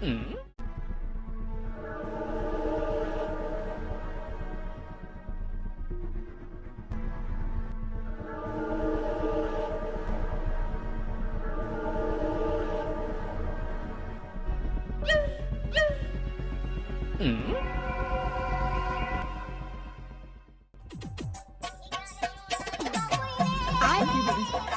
Ừ. I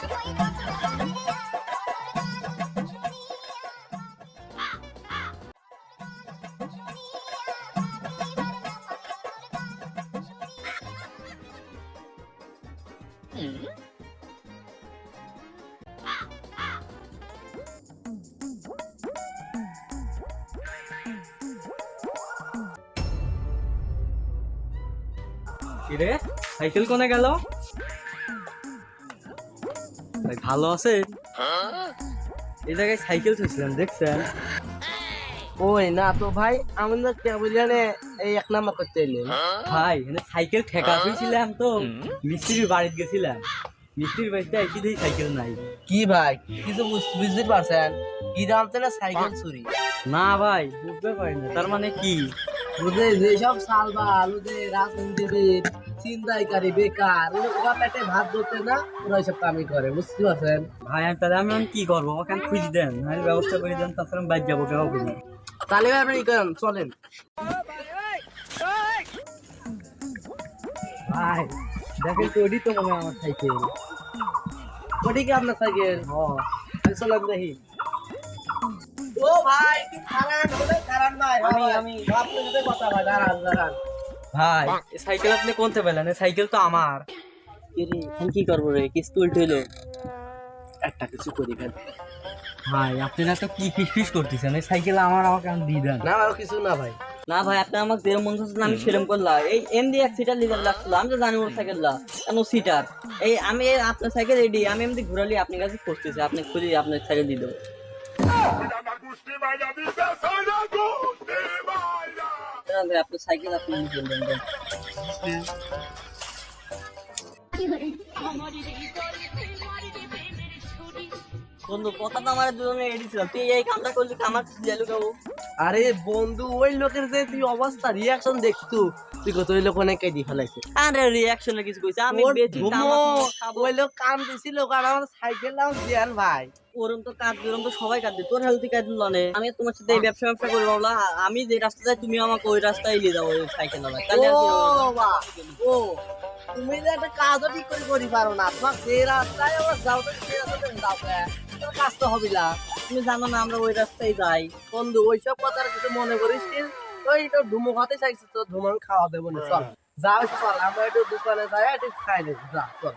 কিরে? Cycle কোনে গেল? ভাই ভালো আছে? এই জায়গায় সাইকেল থুছিলাম দেখছেন? ওই না তো ভাই আমি না কেবলানে এই এক নাম্বার করতে এলাম ভাই এখানে সাইকেল ঠেকা হয়েছিলাম তো। মিস্ত্রির বাড়িতে গেছিলাম। মিস্ত্রির বাড়িতে এসে দেখি সাইকেল নাই। কি ভাই? কিছু বুঝ- বুঝতে পারছেন? কি জানতে না সাইকেল চুরি? না ভাই বুঝতে পারি না তার মানে কি? বুঝে যেসব সালবাল ওদের রাজনীতিবিদ চিন্তাইকারী বেকার ওরা পেটে ভাত ধরতে না ওরা এইসব কামই করে বুঝতে পারছেন? ভাই আমি তাহলে আমি কি করব? ওখানে খুঁজ দেন ব্যবস্থা করে দেন তাছাড়া বাইর যাব কেউ তাহলে ভাই আপনি করেন? চলেন। ভাই দেখেন তো ওটি তো মনে আমার সাইকেল। ওটি কি আপনার সাইকেল? আমি চলেন দেখি। ও ভাই কি খারান হবে খারান ভাই। আমি- আমি- আপনার সাথে কথা ভাই দাঁড়ান দাঁড়ান। ভাই এই সাইকেল আপনি কোনতে পেলেন? এই সাইকেল তো আমার। কিরে এখন কি করব রে? কি স্কুল হইল। একটা কিছু করি ফেল। ভাই আপনারা তো কি ফিস ফিস করতেছেন? এই সাইকেল আমার আমাকে আমি দিয়ে দেন। না আর কিছু না ভাই। না ভাই আপনি আমাকে যেরকম মন চাচ্ছে আমি সেরকম করলাম। এই এমডি এক সিটার লিজার লাগছিল। আমি তো জানি ওর সাইকেল লা কেন সিটার এই আমি আপনার সাইকেল রেডি আমি এমনি ঘুরালি আপনার কাছে খুঁজতেছি। আপনি খুঁজে আপনার সাইকেল দিয়ে দেবো। ভাই, আপনার সাইকেল আপনি নিয়ে। বন্ধু কথা তো আমার দুজনে তুই এই কামটা করলি আমার গেল কেউ আরে বন্ধু ওই লোকের যে তুই অবস্থা রিয়াকশন দেখতু তুই কত ওই লোক অনেক কেটে ফেলাইছে। আরে রিয়াকশনে কিছু কইছে আমি ধুমো, ওই লোক কাম দিছিল কারণ আমার সাইকেল দিয়ান ভাই। ওরম তো কাজ ওরম তো সবাই তোর হেলথি কাজ আমি তোমার সাথে এই ব্যবসা ব্যবসা করে বললাম আমি যে রাস্তা যাই তুমি আমাকে ওই রাস্তায় নিয়ে যাব ওই সাইকেল তাহলে ও তুমি যে একটা কাজও ঠিক করে করি পারো না তোমার যে রাস্তায় আমার যাও তো সেই রাস্তাতে যাও? তোমার কাজ তো হবে না। তুমি জানো না আমরা ওই রাস্তায় যাই। বন্ধু, ওইসব কথা আর কিছু মনে করিস? ওই তো ধুমো খাতে চাইছিস তো ধুমো খাওয়া দেবো না, চল। যাও চল, আমরা একটু দোকানে যাই, একটু খাই নেই যা, চল।